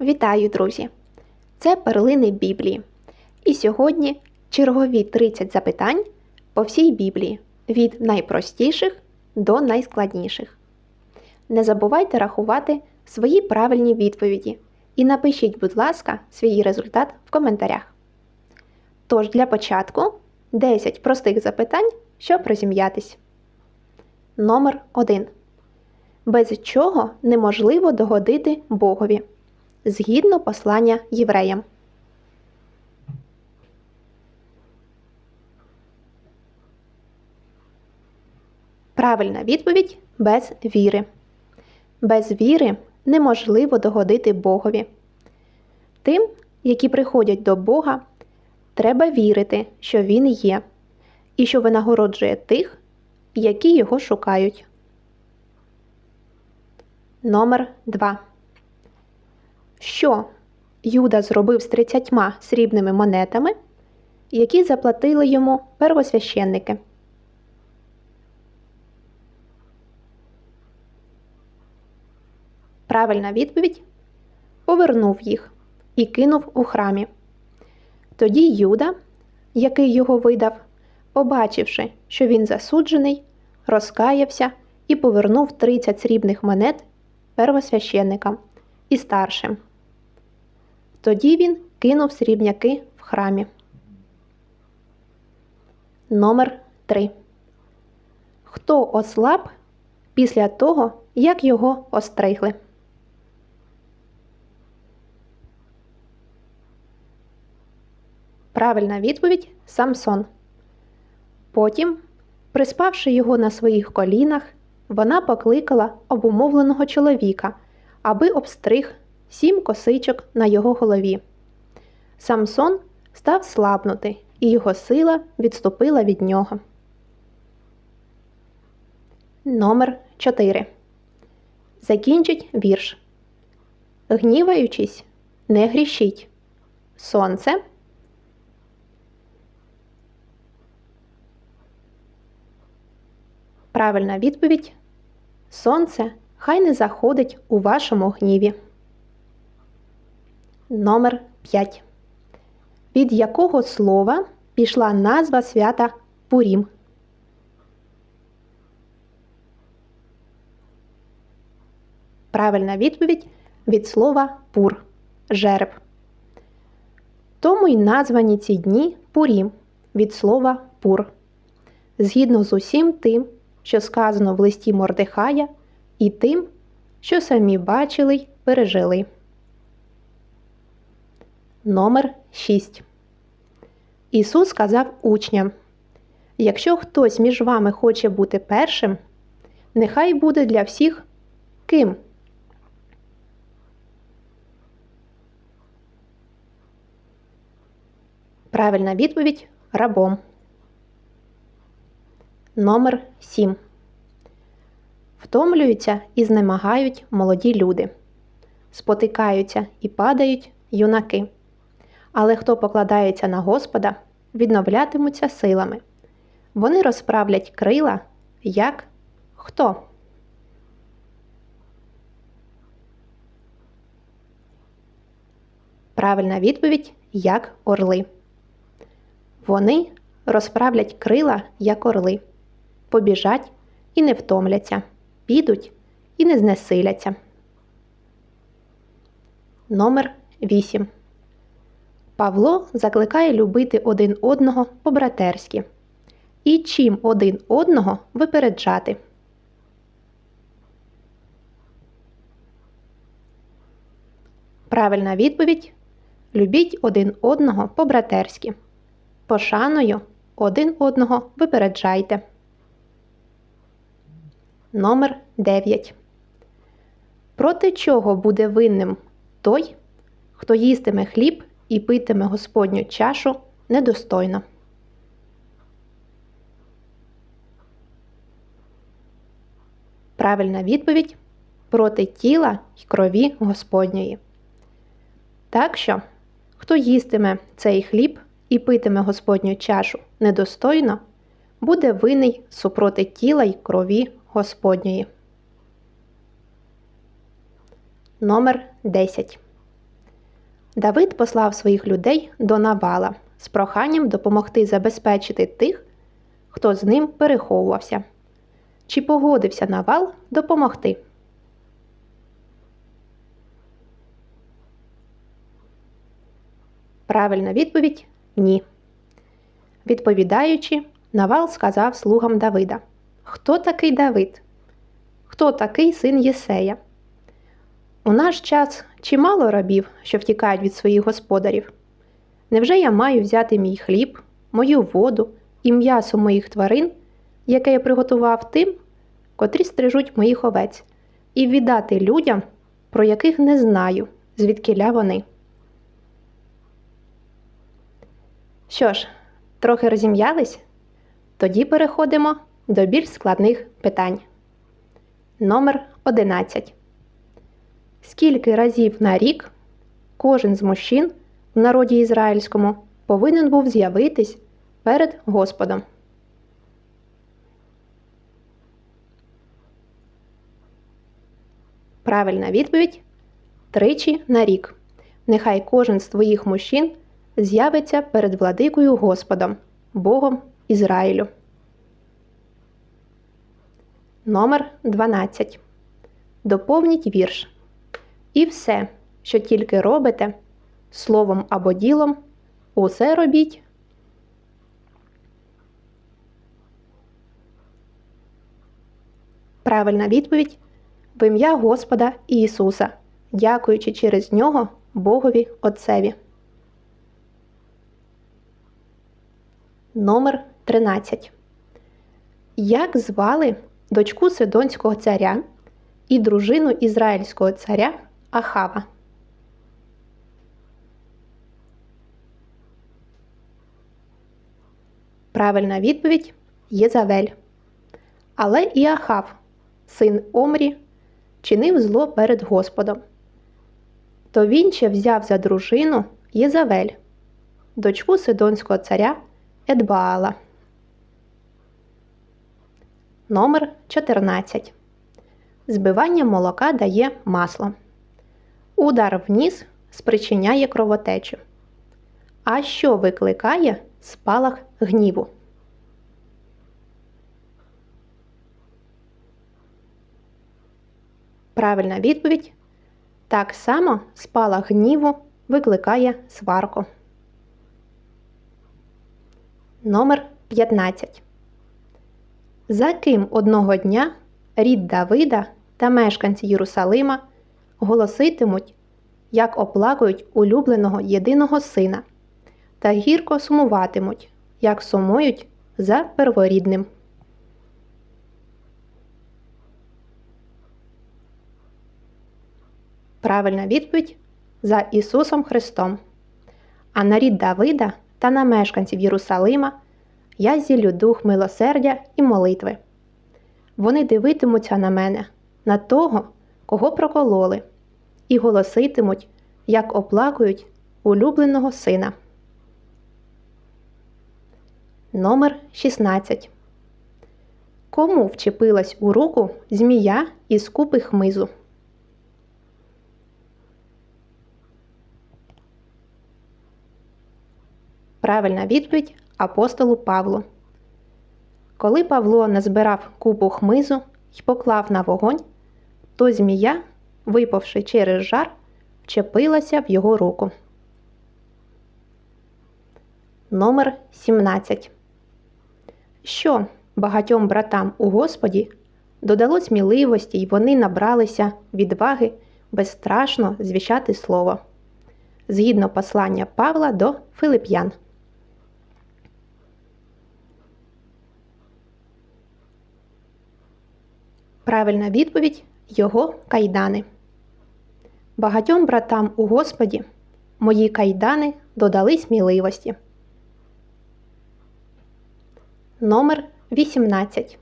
Вітаю, друзі! Це перлини Біблії. І сьогодні чергові 30 запитань по всій Біблії від найпростіших до найскладніших. Не забувайте рахувати свої правильні відповіді і напишіть, будь ласка, свій результат в коментарях. Тож для початку 10 простих запитань, щоб розім'ятись. Номер 1. Без чого неможливо догодити Богові згідно послання євреям. Правильна відповідь без віри. Без віри неможливо догодити Богові. Тим, які приходять до Бога, треба вірити, що Він є, і що винагороджує тих, які його шукають. Номер 2. Що Юда зробив з 30 срібними монетами, які заплатили йому первосвященники? Правильна відповідь повернув їх і кинув у храмі. Тоді Юда, який його видав, побачивши, що він засуджений, розкаявся і повернув 30 срібних монет первосвященникам і старшим. Тоді він кинув срібняки в храмі. Номер 3. Хто ослаб після того, як його остригли? Правильна відповідь Самсон. Потім, приспавши його на своїх колінах, вона покликала обумовленого чоловіка, аби обстриг сім косичок на його голові. Самсон став слабнути, і його сила відступила від нього. Номер 4. Закінчить вірш. Гніваючись, не грішіть. Сонце. Правильна відповідь. Сонце хай не заходить у вашому гніві. Номер 5. Від якого слова пішла назва свята Пурім? Правильна відповідь від слова пур жереб. Тому й названі ці дні Пурім від слова пур. Згідно з усім тим, що сказано в листі Мордехая, і тим, що самі бачили й пережили. Номер 6. Ісус сказав учням: Якщо хтось між вами хоче бути першим, нехай буде для всіх ким. Правильна відповідь рабом. Номер 7. Втомлюються і знемагають молоді люди. Спотикаються і падають юнаки. Але хто покладається на Господа, відновлятимуться силами. Вони розправлять крила, як хто. Правильна відповідь як орли. Вони розправлять крила, як орли, побіжать і не втомляться, підуть і не знесиляться. Номер 8. Павло закликає любити один одного по-братерськи. І чим один одного випереджати. Правильна відповідь Любіть один одного по-братерськи. Пошаною один одного випереджайте. Номер 9. Проти чого буде винним той, хто їстиме хліб і питиме Господню чашу недостойно. Правильна відповідь проти тіла й крові Господньої. Так що, хто їстиме цей хліб і питиме Господню чашу недостойно, буде винний супроти тіла й крові Господньої. Номер 10. Давид послав своїх людей до Навала з проханням допомогти забезпечити тих, хто з ним переховувався. Чи погодився Навал допомогти? Правильна відповідь ні. Відповідаючи, Навал сказав слугам Давида: Хто такий Давид? Хто такий син Єсея? У наш час чимало рабів, що втікають від своїх господарів. Невже я маю взяти мій хліб, мою воду і м'ясо моїх тварин, яке я приготував тим, котрі стрижуть моїх овець, і віддати людям, про яких не знаю, звідкиля вони? Що ж, трохи розім'ялись? Тоді переходимо до більш складних питань. Номер 11. Скільки разів на рік кожен з мужчин в народі ізраїльському повинен був з'явитись перед Господом? Правильна відповідь тричі на рік. Нехай кожен з твоїх мужчин з'явиться перед владикою Господом, Богом Ізраїлю. Номер 12. Доповніть вірш. І все, що тільки робите, словом або ділом, усе робіть. Правильна відповідь в ім'я Господа Ісуса, дякуючи через нього Богові Отцеві. Номер 13. Як звали дочку Сидонського царя і дружину ізраїльського царя Ахава? Правильна відповідь Єзавель. Але і Ахав, син Омрі, чинив зло перед Господом. То він ще взяв за дружину Єзавель, дочку Сидонського царя Едбаала. Номер 14. Збивання молока дає масло. Удар в ніс спричиняє кровотечу. А що викликає спалах гніву? Правильна відповідь. Так само спалах гніву викликає сварку. Номер 15. За ким одного дня рід Давида та мешканці Єрусалима голоситимуть, як оплакують улюбленого єдиного сина, та гірко сумуватимуть, як сумують за перворідним. Правильна відповідь за Ісусом Христом. А на рід Давида та на мешканців Єрусалима я зілю дух милосердя і молитви. Вони дивитимуться на мене, на того, кого прокололи, і голоситимуть, як оплакують улюбленого сина. Номер 16. Кому вчепилась у руку змія із купи хмизу? Правильна відповідь апостолу Павлу. Коли Павло назбирав купу хмизу і поклав на вогонь, то змія, випавши через жар, вчепилася в його руку. Номер 17. Що багатьом братам у Господі додало сміливості, й вони набралися відваги безстрашно звіщати слово. Згідно послання Павла до Филип'ян. Правильна відповідь його кайдани. Багатьом братам у Господі мої кайдани додали сміливості. Номер 18.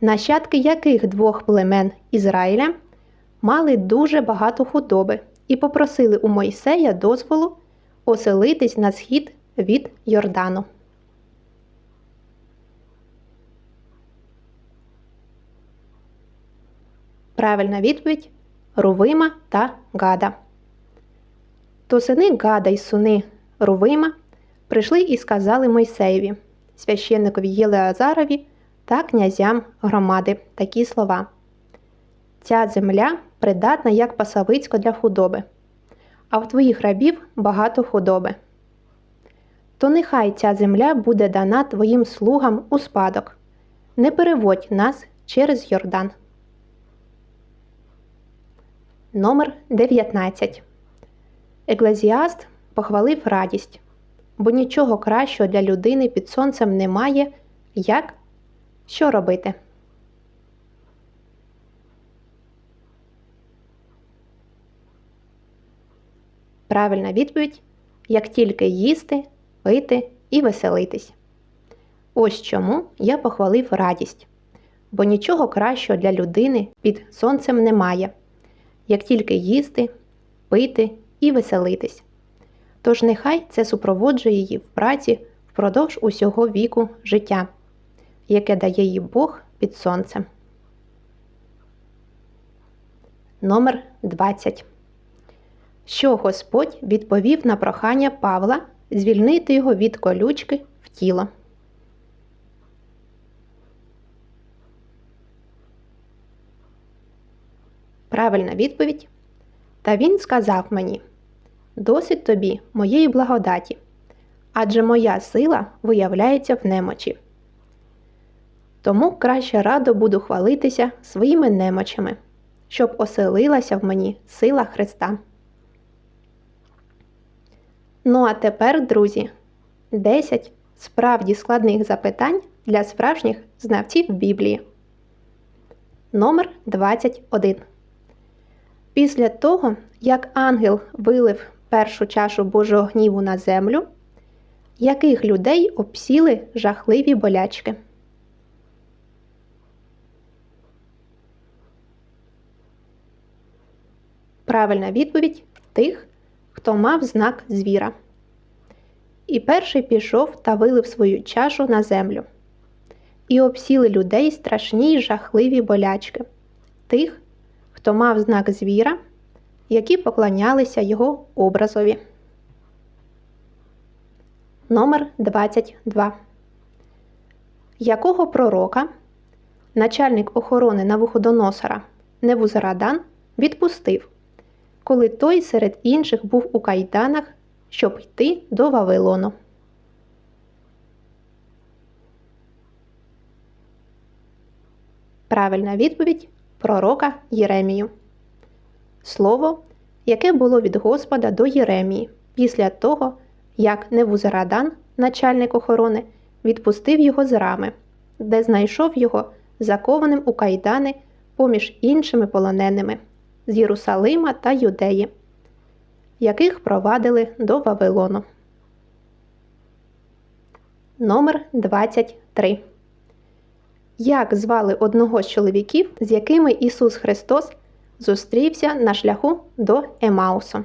Нащадки яких двох племен Ізраїля мали дуже багато худоби і попросили у Мойсея дозволу оселитись на схід від Йордану. Правильна відповідь Рувима та Гада. То сини Гада й суни Рувима прийшли і сказали Мойсеєві, священникові Єлеазарові та князям громади такі слова. Ця земля придатна як пасовицько для худоби, а в твоїх рабів багато худоби. То нехай ця земля буде дана твоїм слугам у спадок. Не переводь нас через Йордан. Номер 19. Еклезіаст похвалив радість, бо нічого кращого для людини під сонцем немає, як що робити. Правильна відповідь як тільки їсти, пити і веселитись. Ось чому я похвалив радість, бо нічого кращого для людини під сонцем немає, як тільки їсти, пити і веселитись. Тож нехай це супроводжує її в праці впродовж усього віку життя, яке дає їй Бог під сонцем. Номер 20 що Господь відповів на прохання Павла звільнити його від колючки в тіло. Правильна відповідь. Та він сказав мені досить тобі моєї благодаті, адже моя сила виявляється в немочі. Тому краще радо буду хвалитися своїми немочами, щоб оселилася в мені сила Христа. Ну а тепер, друзі, 10 справді складних запитань для справжніх знавців Біблії. Номер 21. Після того, як ангел вилив першу чашу Божого гніву на землю, яких людей обсіли жахливі болячки? Правильна відповідь тих, хто мав знак звіра. І перший пішов та вилив свою чашу на землю. І обсіли людей страшні й жахливі болячки, тих, хто мав знак звіра, які поклонялися його образові. Номер 22. Якого пророка начальник охорони Навуходоносора Невузарадан відпустив коли той серед інших був у кайданах, щоб йти до Вавилону. Правильна відповідь пророка Єремію. Слово, яке було від Господа до Єремії після того, як Невузарадан, начальник охорони, відпустив його з рами, де знайшов його закованим у кайдани поміж іншими полоненими з Єрусалима та Юдеї, яких провадили до Вавилону. Номер 23. Як звали одного з чоловіків, з якими Ісус Христос зустрівся на шляху до Емаусу?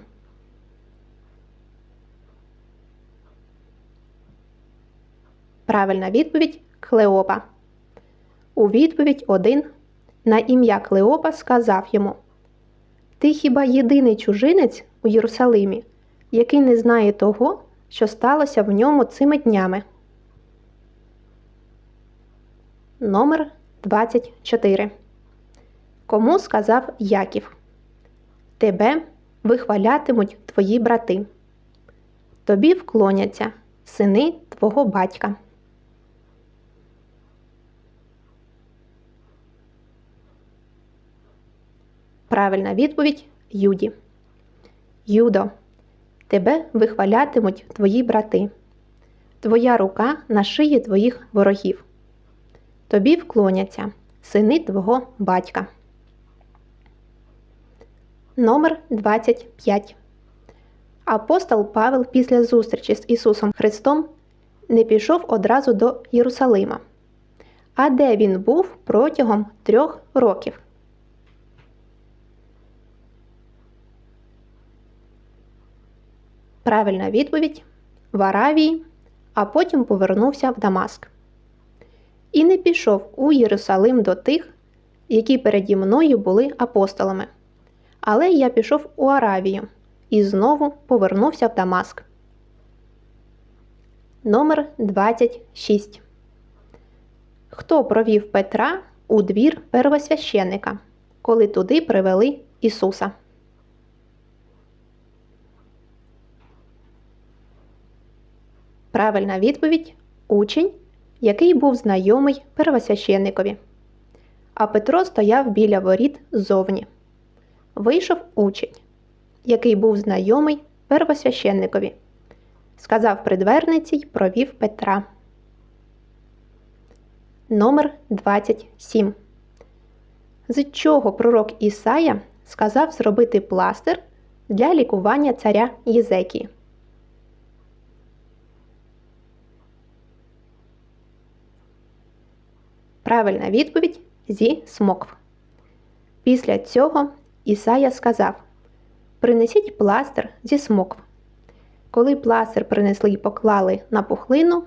Правильна відповідь Клеопа. У відповідь один на ім'я Клеопа сказав йому ти хіба єдиний чужинець у Єрусалимі, який не знає того, що сталося в ньому цими днями? Номер 24. Кому сказав Яків? Тебе вихвалятимуть твої брати. Тобі вклоняться сини твого батька. Правильна відповідь Юді. Юдо, тебе вихвалятимуть твої брати. Твоя рука на шиї твоїх ворогів. Тобі вклоняться сини твого батька. Номер 25. Апостол Павел після зустрічі з Ісусом Христом не пішов одразу до Єрусалима. А де він був протягом трьох років? Правильна відповідь в Аравії, а потім повернувся в Дамаск. І не пішов у Єрусалим до тих, які переді мною були апостолами. Але я пішов у Аравію і знову повернувся в Дамаск. Номер 26. Хто провів Петра у двір первосвященника, коли туди привели Ісуса? Правильна відповідь учень, який був знайомий первосвященникові. А Петро стояв біля воріт ззовні. Вийшов учень, який був знайомий первосвященникові. Сказав придверниці й провів Петра. Номер 27. З чого пророк Ісая сказав зробити пластир для лікування царя Єзекії? Правильна відповідь зі смокв. Після цього Ісая сказав: Принесіть пластир зі смокв. Коли пластир принесли й поклали на пухлину,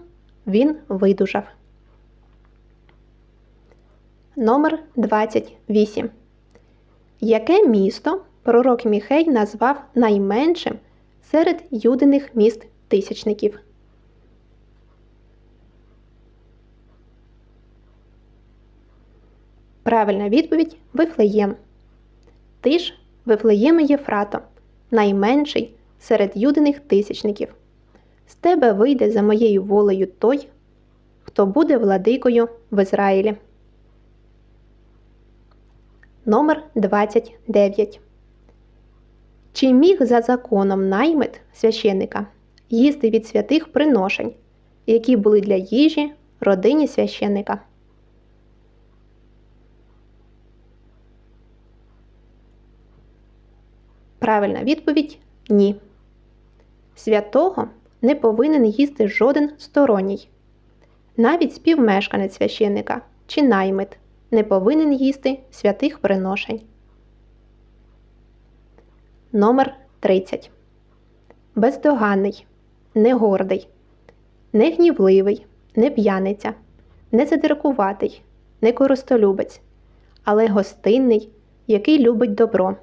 він видужав. Номер 28. Яке місто пророк Міхей назвав найменшим серед юдиних міст тисячників? Правильна відповідь Вифлеєм. Ти ж Вифлеєме Єфрато, найменший серед юдиних тисячників. З тебе вийде за моєю волею той, хто буде владикою в Ізраїлі. Номер 29. Чи міг за законом наймит священника їсти від святих приношень, які були для їжі родині священника? Правильна відповідь ні. Святого не повинен їсти жоден сторонній. Навіть співмешканець священника чи наймит не повинен їсти святих приношень. Номер 30. Бездоганний, не гордий, не п'яниця, не задиркуватий, не користолюбець, але гостинний, який любить добро,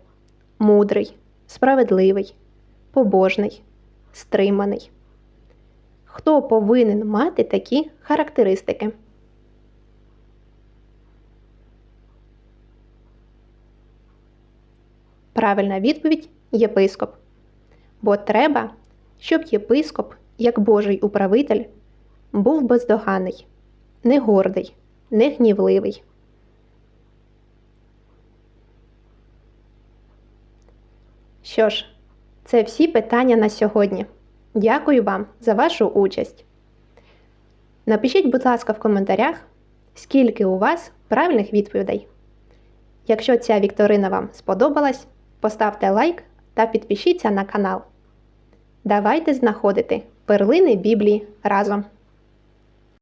мудрий, справедливий, побожний, стриманий. Хто повинен мати такі характеристики? Правильна відповідь єпископ. Бо треба, щоб єпископ, як Божий управитель, був бездоганний, не гордий, не гнівливий. Що ж, це всі питання на сьогодні. Дякую вам за вашу участь. Напишіть, будь ласка, в коментарях, скільки у вас правильних відповідей. Якщо ця вікторина вам сподобалась, поставте лайк та підпишіться на канал. Давайте знаходити перлини Біблії разом.